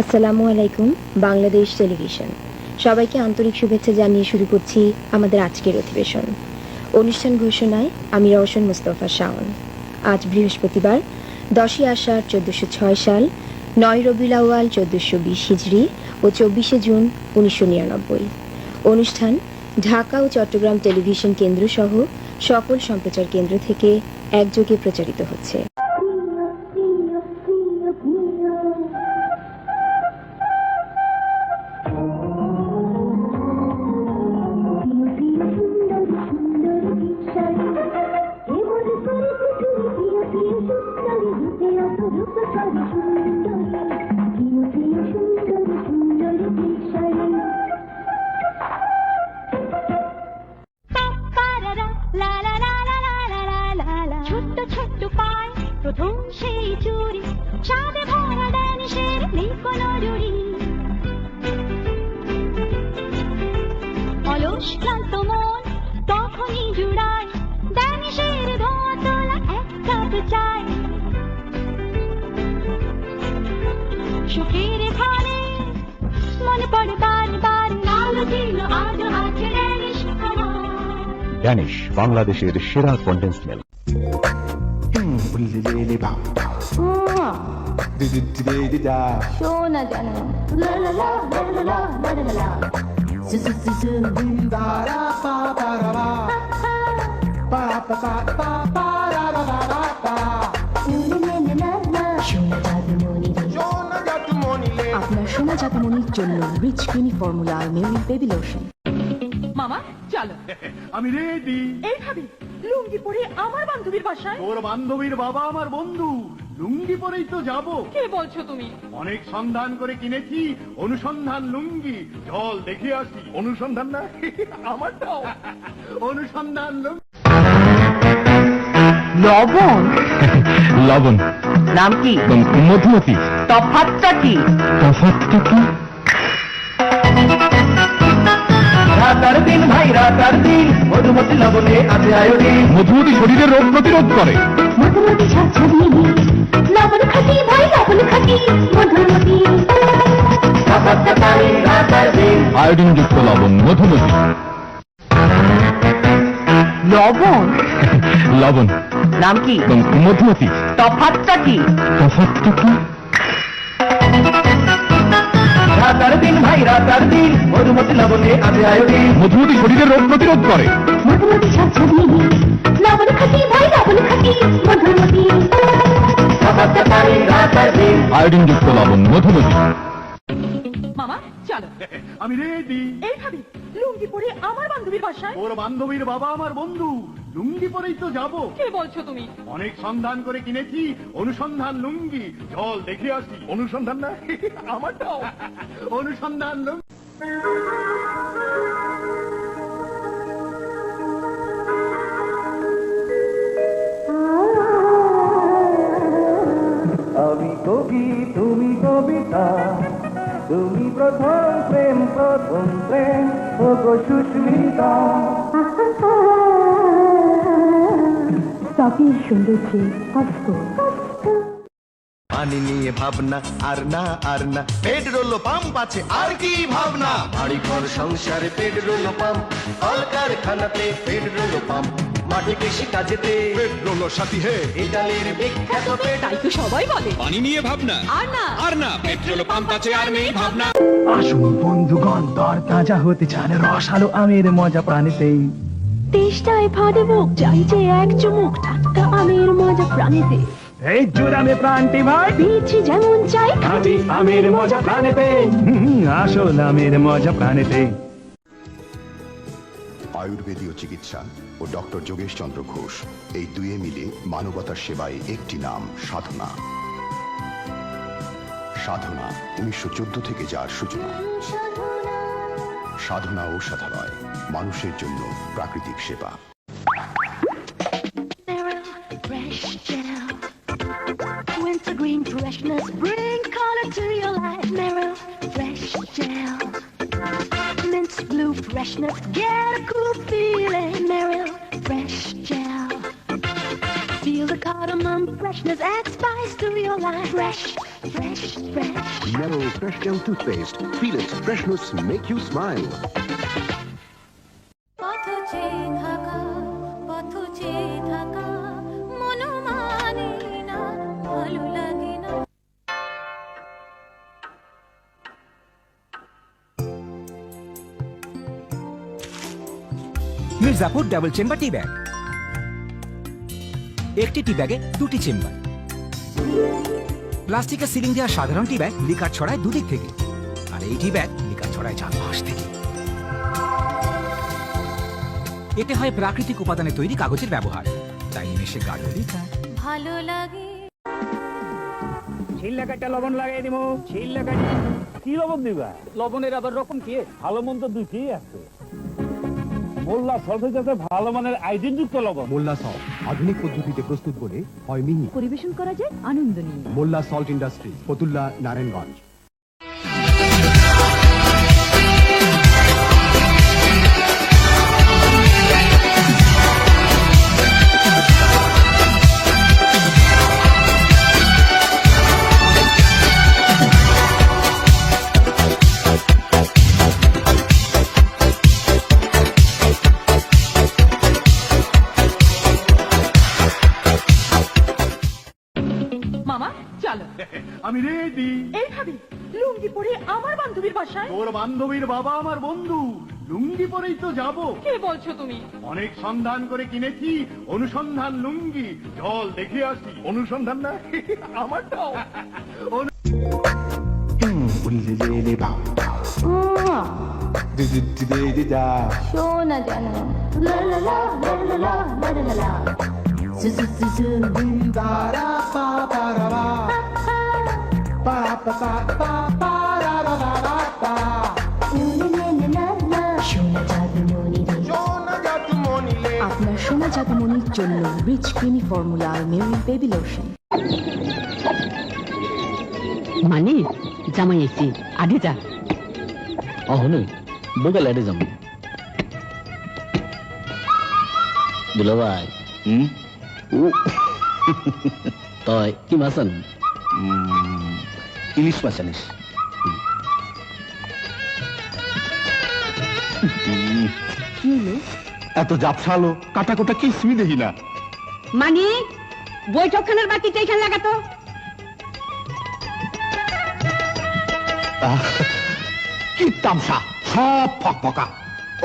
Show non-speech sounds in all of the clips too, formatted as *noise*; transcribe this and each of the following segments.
আসসালামু আলাইকুম, বাংলাদেশ টেলিভিশন। সবাইকে আন্তরিক শুভেচ্ছা জানিয়ে শুরু করছি আমাদের আজকের অধিবেশন। অনুষ্ঠান ঘোষণায় আমি রওশন মুস্তফা শাওন। আজ বৃহস্পতিবার, দশই আষাঢ় চোদ্দোশো ছয় সাল, নয় রবিউল আউয়াল চোদ্দোশো বিশ হিজড়ি ও চব্বিশে জুন উনিশশো নিরানব্বই। অনুষ্ঠান ঢাকা ও চট্টগ্রাম টেলিভিশন কেন্দ্র সহ সকল সম্প্রচার কেন্দ্র থেকে একযোগে প্রচারিত হচ্ছে। Danish, Bangladesh, the Shira condensed milk. সোনা জাতমনির জন্য rich creamy formula Meril baby lotion মামা চলো। *laughs* আমি রেডি এইভাবে লুঙ্গি পরে আমার বান্ধবীর বাসায়? তোর বান্ধবীর বাবা আমার বন্ধু। লুঙ্গি পরেই তো যাব। কে বলছো তুমি? অনেক সন্ধান করে কিনেছি অনুসন্ধান লুঙ্গি। চল দেখে আসি। অনুসন্ধান না *laughs* আমারটাও অনুসন্ধান লুঙ্গি। লবণ লবণ। নাম কি? মধুমতি। তফাতটা কি? তফাৎটা কি? রাতার দিন ভাই রাতার দিন মধুমতি লবণে আছে আয়োডিন। মধুমতি শরীরের রোগ প্রতিরোধ করে। মধুমতি লবণ খাটি ভাই লবণ খাটি মধুমতি। তফাতটা আয়োডিন যুক্ত লবণ মধুমতি। লবণ? *laughs* লবণ। নাম কি? মধুমতি। তফাতটা কি? তফাৎটা কি? রাতার দিন ভাই রাতার দিন মধুমতি লবণে আছে আয়োডিন। মধুমতি শরীরের রোগ প্রতিরোধ করে। মধুমতি ঝাঝালি লবণ খাটি ভাই লবণ খাটি মধুমতি। তফাতটা পানি রাতার দিন। আয়োডিন যুক্ত লবণ মধুমতি। মামা চলো। আমি রেডি। এইভাবে লুঙ্গি পরে আমার বান্ধবীর বাসায়? তোর বান্ধবীর বাবা আমার বন্ধু। লুঙ্গি পরেই তো যাব। কে বলছো তুমি? অনেক সন্ধান করে কিনেছি। অনুসন্ধান লুঙ্গি। চল দেখে আসি। অনুসন্ধান না? আমারটাও। অনুসন্ধান লুঙ্গি। আমি কবি তুমি কবিতা। তুমি প্রথম প্রেম প্রথম প্রেম। ও গো সুস্মিতা। ত্বকের সৌন্দর্যে অস্ত পানি নিয়ে ভাবনা আর না আর না। পেট্রোল পাম্প আছে আর কি ভাবনা? বাড়ি ঘর সংসারে পেট্রোল পাম্প। কলকারখানাতে পেট্রোল পাম্প। মাটি কৃষি কাজেতে পেট্রোল সাথী হে। ইটালির বিখ্যাত পেট। তাই তো সবাই বলে। পানি নিয়ে ভাবনা? আর না। আর না পেট্রোল পাম্প আছে আর নেই ভাবনা। আসুন বন্ধুগণ দর তাজা হতে চান রসালো আমের মজা প্রাণীতেই। তেষ্টায় ফাঁদে মুখ চাই যে এক চুমুক টাটকা আমের মজা প্রাণীতে। এই জুড়ামে প্রাণটি ভাই। পেয়েছি যেমন চাই খাবি আমের মজা প্রাণীতে। আসল আমের মজা প্রাণীতে। আয়ুর্বেদীয় চিকিৎসা ও ডক্টর যোগেশ চন্দ্র ঘোষ এই দুয়ে মিলে মানবতার সেবায় একটি নাম, সাধনা সাধনা উনিশশো থেকে যার সূচনা সাধনা ঔষধালয় মানুষের জন্য প্রাকৃতিক সেবা Fresh gel. Wintergreen freshness bring color to your life. Narrow fresh gel. Freshness get a cool feeling. Narrow fresh gel. Feel the cardamom freshness add spice to your life. Fresh, fresh fresh. Meryl Fresh Gel Toothpaste. Feel its freshness make you smile. Mirzapur double chamber tea bag একটি tea ব্যাগে দুটি chamber প্লাস্টিকের ceiling দেওয়া সাধারণ টি bag liquor ছড়ায় দুদিক থেকে। আর এই টি ব্যাগ লিকার ছড়ায় চার পাশ থেকে। এতে হয় প্রাকৃতিক উপাদানে তৈরি কাগজের ব্যবহার। তাই নিমেষে গাঢ় লিকার ভালো লাগে। ছিল্লা কাটা লবণ লাগাই দিব ছিল্লা কাটা কি লবণ দিবা? লবণের আবার রকম কি? ভালো মন্দ দুইটি আছে। মোল্লা ভালো মানের আইডিন যুক্ত লবণ। মোল্লা সল্ট আধুনিক পদ্ধতিতে প্রস্তুত বলে হয় মিহি পরিবেশন করা যায় আনন্দ নিয়ে Molla salt industry Fatullah Narayanganj. Ready. এইভাবে লুঙ্গি পরে আমার বান্ধবীর বাসায়? তোর বান্ধবীর বাবা আমার বন্ধু। লুঙ্গি পরেই তো যাব। কে বলছো তুমি? অনেক সন্ধান করে কিনেছি। অনুসন্ধান লুঙ্গি। চল দেখে আসি। অনুসন্ধান না *laughs* আমারটাও শোনা জানো। লা লা লা লা লা লা লা লা আপনার সোনা জাদুমণির জন্য rich creamy formula Meril baby lotion মানে জামাই এসি আগে যা। অহনে বিকালে আডে যাম দুলা ভাই হুম? তয় কি মাছ আন? ইলিশ মাছ আনিস। এত জাপসালো কাটা কোটা কিছুই দেখি না। মানে বৈঠকখানার বাতিটা এখানে লাগাতো? কি তামসা সব ফকফকা।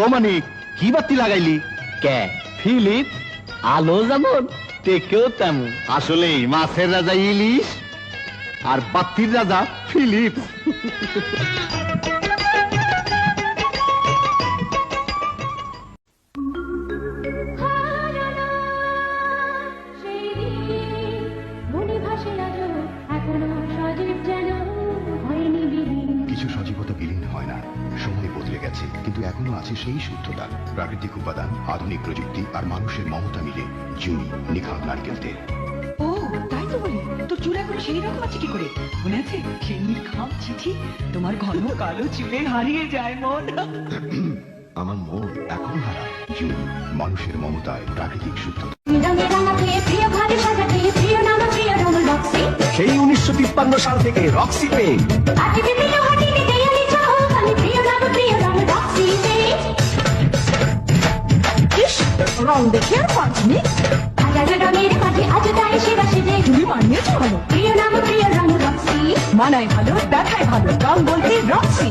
ও মানে কি বাতি লাগাইলি? কে? ফিলিপ? আলো যেমন টেকেও তেমন। আসলে মাছের রাজা ইলিশ? আর বাত্তির রাজা ফিলিপ। কিছু সজীবতা বিলীন হয় না। সময় বদলে গেছে, কিন্তু এখনও আছে সেই শুদ্ধতা প্রাকৃতিক উপাদান, আধুনিক প্রযুক্তি আর মানুষের মমতা মিলে জুনি নিখাত নারকেল তেল তোর চূড়াগুলো সেই রকম আছে কি করে? মনে আছে? সেমির খাম চিঠি? তোমার ঘন কালো চুলে হারিয়ে যায় মন। *clears throat* আমার মন এখনও হারায়। মানুষের মমতায় প্রাকৃতিক শুদ্ধ সেই উনিশশো তিপ্পান্ন সাল থেকে রক্সি পে রং দেখে আর পাঁচ মিনিট আজ তাই সেরা সেজে তুমি মানিয়েছো ভালো। প্রিয় নাম প্রিয় রঙ রক্সি। মানায় ভালো দেখায় ভালো। রং বলতে রক্সি।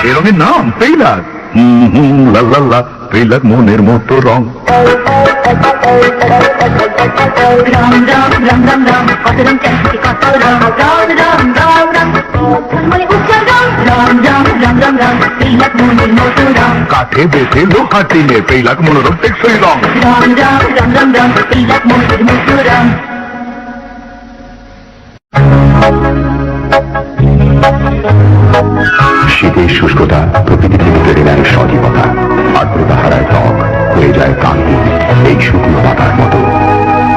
প্রিয় নাম পেইলার হুম হুম লা লা লা পেইলার মনের মতো রং রাম রাম রাম রাম রাম কত রং চাইছে কত রং রাম রাম রাম রাম মনে উজ্জ্বল রং রাম রাম রাম রাম রাম তিলক মনের মতো রং কাঠে বেঁধে লোহা টিনে পেইলার মনোরম টেকসই রং রাম রাম রাম রাম রাম তিলক মনের মতো রং শীতের শুষ্কতা প্রকৃতি থেকে কেড়ে নেয় সজীবতা আর্দ্রতা হারায় ত্বক, হয়ে যায় কান্তি এই শুকনো পাতার মতো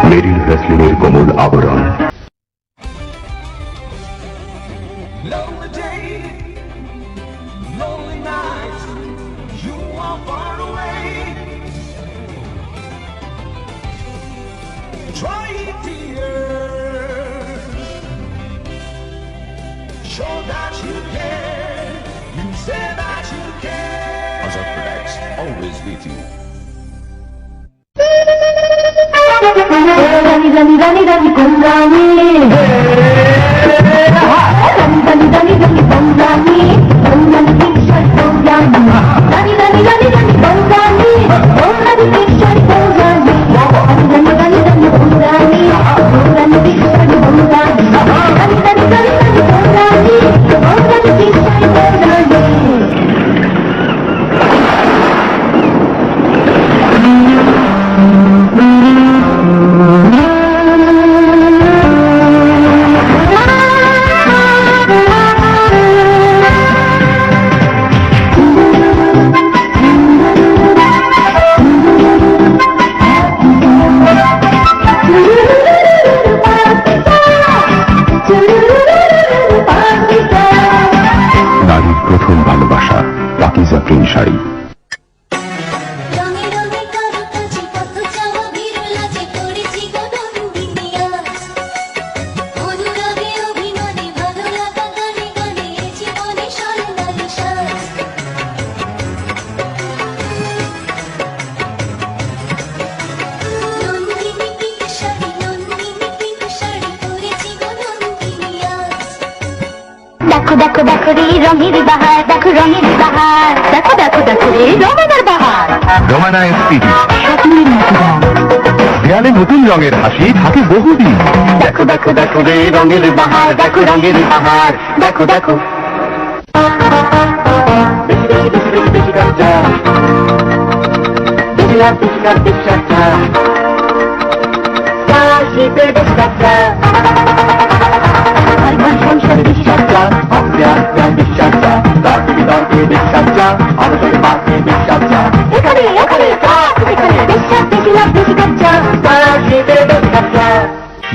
মেরিল ভ্যাসলিনের কোমল আবরণ. Show that you care. Thank you. দেখো দেখো দেখো রে রঙের বাহার দেখো রঙের বাহার। দেখো দেখো দেখো রে রঙের বাহার। রমানা এসপিডি স্বপ্নের মতো রঙ। দেয়ালে নতুন রঙের হাসি থাকে বহুদিন। দেখো দেখো দেখো রে রঙের বাহার দেখো রঙের বাহার দেখো দেখো। এখানে এখানে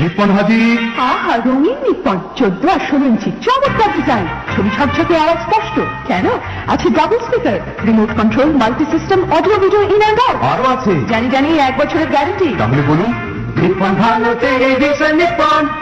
নিপন হাজি আহা রঙিন নিপন চোদ্দ আর ষোলো ইঞ্চি চমৎকার ডিজাইন ছবি ঝকঝকে আওয়াজ স্পষ্ট। কেন? আছে double speaker remote control multi system audio video in and out আরও আছে। জানি জানি এক বছরের গ্যারান্টি তাহলে বলুন নিপন ভালো টেলিভিশন নিপন।